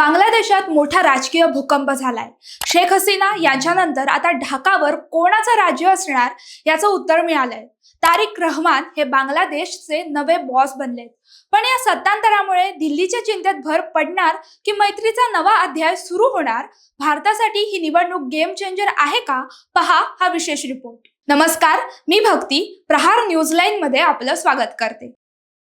बांगलादेशात मोठा राजकीय भूकंप झालाय. शेख हसीना यांच्यानंतर आता ढाकावर कोणाचं राज्य असणार याचं उत्तर मिळालंय. तारिक रहमान हे बांगलादेशचे नवे बॉस बनलेत. पण या सत्तांतरामुळे दिल्लीच्या चिंतेत भर पडणार की मैत्रीचा नवा अध्याय सुरू होणार? भारतासाठी ही निवडणूक गेम चेंजर आहे का? पहा हा विशेष रिपोर्ट नमस्कार मी भक्ती प्रहार न्यूजलाईन मध्ये आपलं स्वागत करते.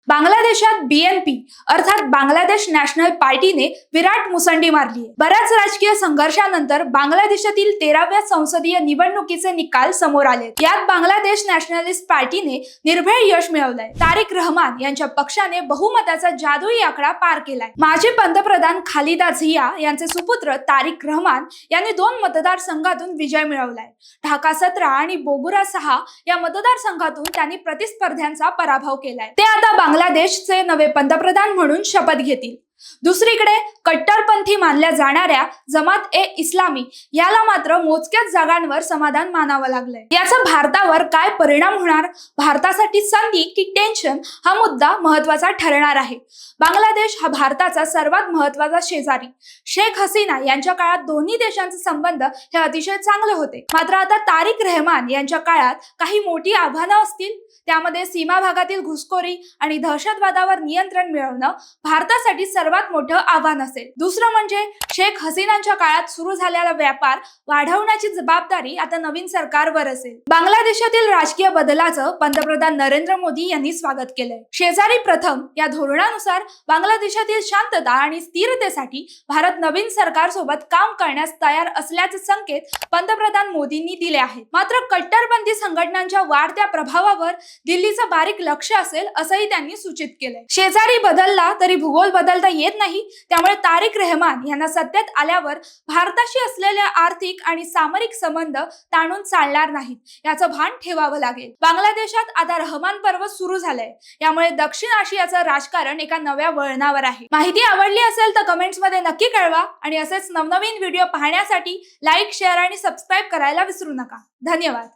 बांगलादेशात बीएनपी अर्थात बांगलादेश नॅशनल पार्टीने विराट मुसंडी मारली आहे बऱ्याच राजकीय संघर्षानंतर बांगलादेशातील तेराव्या संसदीय निवडणुकीचे निकाल समोर आले यात बांगलादेश नॅशनलिस्ट पार्टीने निर्भय यश मिळवलंय. तारिक रहमान यांच्या पक्षाने बहुमताचा जादुई आकडा पार केलाय. माजी पंतप्रधान खालिदा झिया यांचे सुपुत्र तारिक रहमान यांनी दोन मतदारसंघातून विजय मिळवलाय. ढाका सतरा आणि बोगुरा सहा या मतदारसंघातून त्यांनी प्रतिस्पर्ध्यांचा पराभव केलाय. ते आता बांगलादेशचे नवे पंतप्रधान म्हणून शपथ घेतील. दुसरीकडे कट्टरपंथी मानल्या जाणाऱ्या जमात ए इस्लामी याला मात्र मोजक्याच जागांवर समाधान मानावं लागलंय. याचा भारतावर काय परिणाम होणार? भारतासाठी संधी की टेन्शन हा मुद्दा महत्त्वाचा ठरणार आहे. बांगलादेश हा भारताचा सर्वात महत्त्वाचा शेजारी. शेख हसीना यांच्या काळात दोन्ही देशांचे संबंध हे अतिशय चांगले होते. मात्र आता तारिक रहमान यांच्या काळात काही मोठी आव्हानं असतील? त्यामध्ये सीमा भागातील घुसखोरी आणि दहशतवादावर नियंत्रण मिळवणं भारतासाठी सर्व सर्वात मोठं आव्हान असेल. दुसरं म्हणजे शेख हसीनांच्या काळात सुरू झालेला व्यापार वाढवण्याची जबाबदारी आता नवीन सरकारवर असेल. बांगलादेशातील राजकीय बदलाचं पंतप्रधान नरेंद्र मोदी यांनी स्वागत केलंय. शेजारी प्रथम या धोरणानुसार बांगलादेशातील शांतता आणि स्थिरतेसाठी भारत नवीन सरकार सोबत काम करण्यास तयार असल्याचे संकेत पंतप्रधान मोदींनी दिले आहेत. मात्र कट्टरपंथी संघटनांच्या वाढत्या प्रभावावर दिल्लीचं बारीक लक्ष असेल असंही त्यांनी सूचित केलंय. शेजारी बदलला तरी भूगोल बदलता येत नाही. त्यामुळे तारिक रहमान यांना सत्तेत आल्यावर भारताशी असलेल्या आर्थिक आणि सामरिक संबंध ताणून चालणार नाहीत. याचं भान ठेवावं लागेल. बांगलादेशात आता रहमान पर्व सुरू झालंय. यामुळे दक्षिण आशियाचं राजकारण एका नव्या वळणावर आहे. माहिती आवडली असेल तर कमेंट्समध्ये नक्की कळवा आणि असेच नवनवीन व्हिडिओ पाहण्यासाठी लाईक शेअर आणि सबस्क्राईब करायला विसरू नका. धन्यवाद.